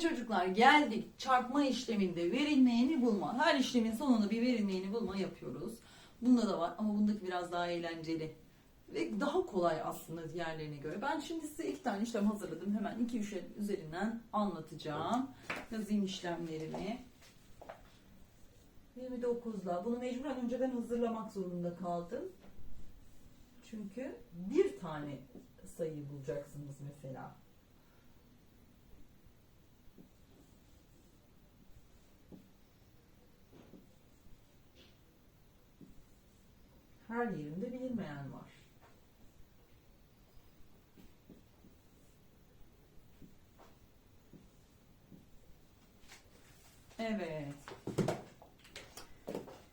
Çocuklar geldik çarpma işleminde verilmeyeni bulma. Her işlemin sonunda bir verilmeyeni bulma yapıyoruz. Bunda da var ama bundaki biraz daha eğlenceli. Ve daha kolay aslında diğerlerine göre. Ben şimdi size iki tane işlem hazırladım. Hemen iki üç üzerinden anlatacağım. Yazayım işlemlerimi. 29'da. Bunu mecburen önceden hazırlamak zorunda kaldım. Çünkü bir tane sayı bulacaksınız mesela. Her yerinde bilinmeyen var. Evet.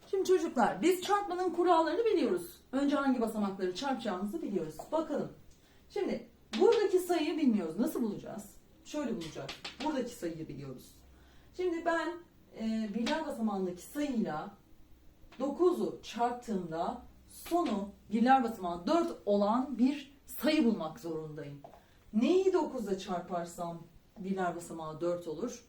Şimdi çocuklar biz çarpmanın kurallarını biliyoruz. Önce hangi basamakları çarpacağımızı biliyoruz. Bakalım. Şimdi buradaki sayıyı bilmiyoruz. Nasıl bulacağız? Şöyle bulacağız. Buradaki sayıyı biliyoruz. Şimdi ben e, birler basamağındaki sayıyla 9'u çarptığımda sonu birler basamağı 4 olan bir sayı bulmak zorundayım. Neyi 9'da çarparsam birler basamağı 4 olur.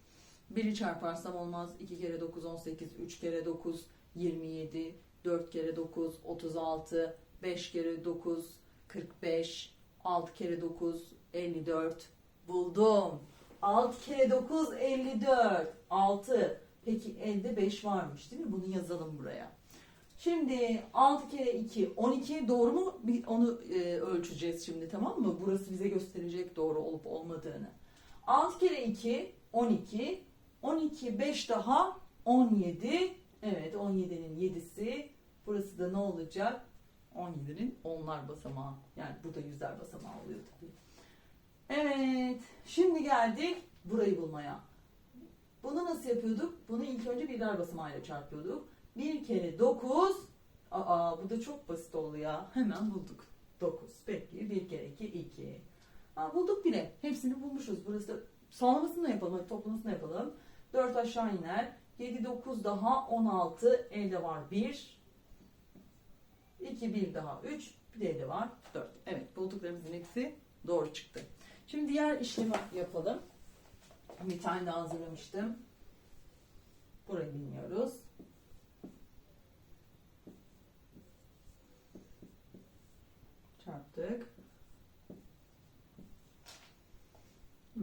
1'i çarparsam olmaz. 2 kere 9 18, 3 kere 9 27, 4 kere 9 36, 5 kere 9 45, 6 kere 9 54. Buldum. 6 kere 9 54. 6. Peki elde 5 varmış değil mi? Bunu yazalım buraya. Şimdi 6 kere 2 12 doğru mu? Bir onu e, ölçeceğiz şimdi tamam mı? Burası bize gösterecek doğru olup olmadığını. 6 kere 2 12 12 5 daha 17 Evet 17'nin 7'si burası da ne olacak? 17'nin onlar basamağı. Yani burada yüzler basamağı oluyor tabii. Evet şimdi geldik burayı bulmaya. Bunu nasıl yapıyorduk? Bunu ilk önce birler basamağıyla çarpıyorduk. 1 kere 9 Aa bu da çok basit oldu ya. Hemen bulduk. 9. Peki 1 kere 2 2. Ha, bulduk bile. Hepsini bulmuşuz. Burası sağlamasını da yapalım. Toplamasını da yapalım. 4 aşağı iner. 7 9 daha 16. Elde var 1. 2 1 daha 3. Bir de elde var 4. Evet bulduklarımızın hepsi doğru çıktı. Şimdi diğer işlemi yapalım. Bir tane daha hazırlamıştım. Burayı bilmiyoruz. Çarptık. Hı.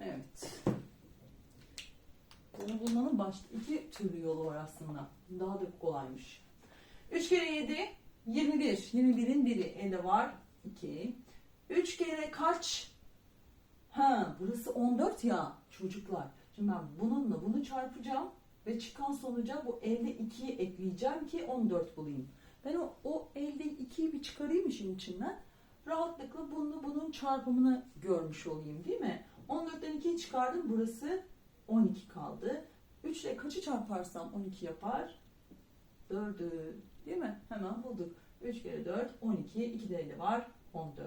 Evet. Bunu bulmanın başka iki türlü yolu var aslında. Daha da kolaymış. 3 kere 7 21. 21'in biri elde var. 2. 3 kere kaç? Ha, burası 14 ya çocuklar. Şimdi ben bununla bunu çarpacağım ve çıkan sonuca bu elde 2'yi ekleyeceğim ki 14 bulayım. Ben o, o elde 2'yi bir çıkarayım işin içinden. Rahatlıkla bunu bunun çarpımını görmüş olayım değil mi? 14'ten 2'yi çıkardım. Burası 12 kaldı. 3 ile kaçı çarparsam 12 yapar? 4'ü. Değil mi? Hemen bulduk. 3 kere 4 12. 2 de elde var. 14.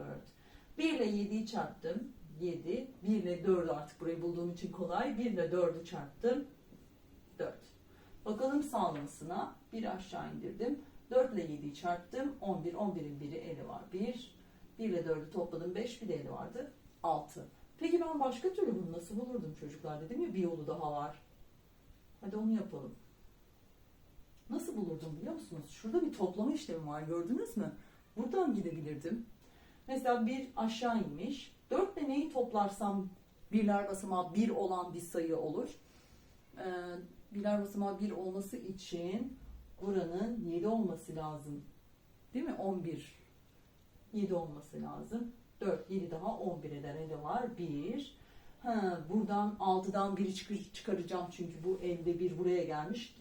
1 ile 7'yi çarptım. 7. 1 ile 4'ü artık burayı bulduğum için kolay. 1 ile 4'ü çarptım. 4. Bakalım sağlamasına. 1 aşağı indirdim. 4 ile 7'yi çarptım. 11. 11'in biri eli var. 1. 1 ile 4'ü topladım. 5. Bir de eli vardı. 6. Peki ben başka türlü bunu nasıl bulurdum çocuklar dedim ya bir yolu daha var. Hadi onu yapalım. Nasıl bulurdum biliyor musunuz? Şurada bir toplama işlemi var gördünüz mü? Buradan gidebilirdim. Mesela bir aşağı inmiş. 4 ile neyi toplarsam birler basamağı 1 olan bir sayı olur. Ee, birler basamağı 1 olması için buranın 7 olması lazım. Değil mi? 11. 7 olması lazım. 4, 7 daha 11 eder. Elde var 1. Ha, buradan 6'dan 1'i çıkaracağım çünkü bu elde 1 buraya gelmiş.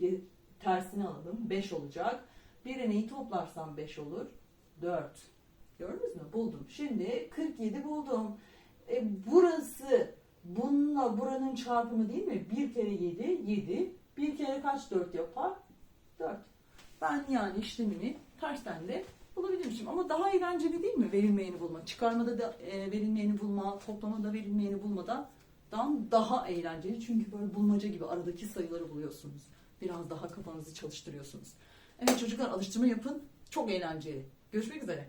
Tersini alalım. 5 olacak. Bir neyi toplarsam 5 olur. 4. Gördünüz mü? Buldum. Şimdi 47 buldum. E, burası bununla buranın çarpımı değil mi? 1 kere 7, 7. Bir kere kaç 4 yapar? 4. Ben yani işlemini tersten de bulabilirmişim. Ama daha eğlenceli değil mi verilmeyeni bulma? Çıkarmada da e, verilmeyeni bulma, toplamada verilmeyeni bulmadan daha eğlenceli. Çünkü böyle bulmaca gibi aradaki sayıları buluyorsunuz. Biraz daha kafanızı çalıştırıyorsunuz. Evet çocuklar alıştırma yapın. Çok eğlenceli. Görüşmek üzere.